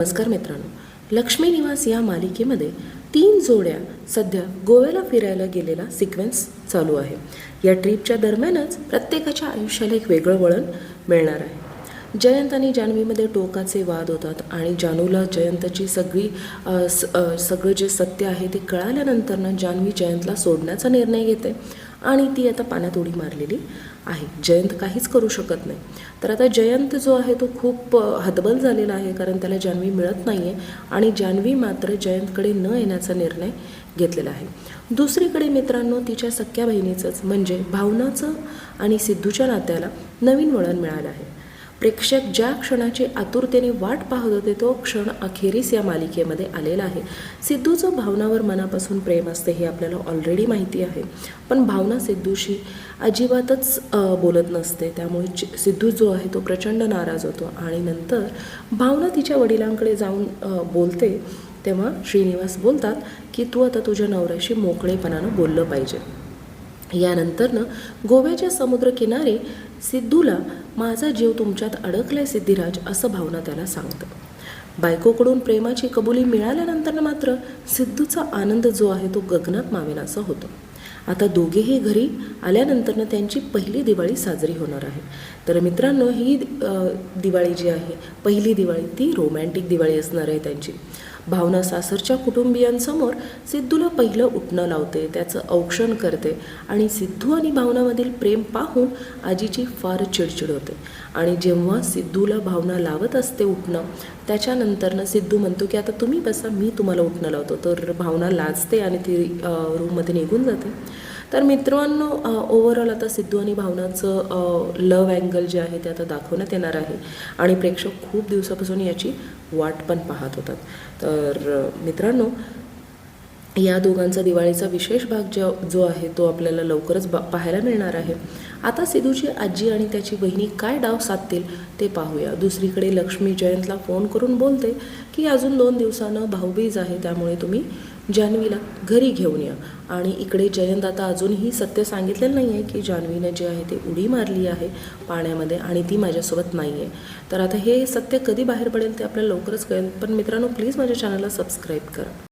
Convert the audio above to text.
नमस्कार मित्रांनो लक्ष्मी निवास या मालिकेमध्ये तीन जोड्या सध्या गोव्याला फिरायला गेलेला सिक्वेन्स चालू आहे. या ट्रिपच्या दरम्यानच प्रत्येकाच्या आयुष्याला एक वेगळं वळण मिळणार आहे. जयंत आणि जान्हवीमध्ये टोकाचे वाद होतात आणि जानूला जयंतची सगळी सगळं जे सत्य आहे ते कळाल्यानंतरनं जान्हवी जयंतला सोडण्याचा निर्णय घेते. आणि ती आता पाण्यात उडी मारलेली आहे. जयंत काहीच करू शकत नाही. तर आता जयंत जो आहे तो खूप हतबल झालेला आहे कारण त्याला जान्हवी मिळत नाही आहे आणि जान्हवी मात्र जयंतकडे न येण्याचा निर्णय घेतलेला आहे. दुसरीकडे मित्रांनो तिच्या सख्या बहिणीचंच म्हणजे भावनाचं आणि सिद्धूच्या नात्याला नवीन वळण मिळालं आहे. प्रेक्षक ज्या क्षणाची आतुरतेने वाट पाहत होते तो क्षण अखेरीस या मालिकेमध्ये आलेला आहे. सिद्धूचं भावनावर मनापासून प्रेम असते हे आपल्याला ऑलरेडी माहिती आहे. पण भावना सिद्धूशी अजिबातच बोलत नसते. त्यामुळे सिद्धू जो आहे तो प्रचंड नाराज होतो. आणि नंतर भावना तिच्या वडिलांकडे जाऊन बोलते. तेव्हा श्रीनिवास बोलतात की तू आता तुझ्या नवऱ्याशी मोकळेपणानं बोललं पाहिजे. यानंतरनं गोव्याच्या समुद्रकिनारी सिद्धूला माझा जीव तुमच्यात अडकलाय सिद्धिराज असं भावना त्याला सांगतं. बायकोकडून प्रेमाची कबुली मिळाल्यानंतर मात्र सिद्धूचा आनंद जो आहे तो गगनात मावेनासा होतो. आता दोघेही घरी आल्यानंतरनं त्यांची पहिली दिवाळी साजरी होणार आहे. तर मित्रांनो ही दिवाळी जी आहे पहिली दिवाळी ती रोमॅन्टिक दिवाळी असणार आहे त्यांची. भावना सासरच्या कुटुंबियांसमोर सिद्धूला पहिलं उठणं लावते त्याचं औक्षण करते आणि सिद्धू आणि भावनामधील प्रेम पाहून आजीची फार चिडचिड होते. आणि जेव्हा सिद्धूला भावना लावत असते उठणं त्याच्यानंतरनं सिद्धू म्हणतो की आता तुम्ही बसा मी तुम्हाला उठणं लावतो. तर भावना लाजते आणि ती रूममध्ये निघून जाते. तर मित्रांनो ओव्हरऑल आता सिद्धू आणि भावनाचं लव अँगल जे आहे ते आता दाखवण्यात येणार आहे. आणि प्रेक्षक खूप दिवसापासून याची वाट पण पाहत होतात. तर मित्रांनो या दोघांचा दिवाळीचा विशेष भाग जो जो आहे तो आपल्याला लवकरच बा पाहायला मिळणार आहे. आता सिद्धूची आजी आणि त्याची बहिणी काय डाव साधतील ते पाहूया. दुसरीकडे लक्ष्मी जयंतला फोन करून बोलते की अजून दोन दिवसानं भाऊबीज आहे त्यामुळे तुम्ही जान्हवीला घरी घेऊन या. आणि इकडे जयंत आता अजूनही सत्य सांगितलेलं नाही आहे की जान्हवीनं जे आहे ते उडी मारली आहे पाण्यामध्ये आणि ती माझ्यासोबत नाही आहे तर आता हे सत्य कधी बाहेर पडेल ते आपल्याला लवकरच कळेल. पण मित्रांनो प्लीज माझ्या चॅनलला सबस्क्राईब करा.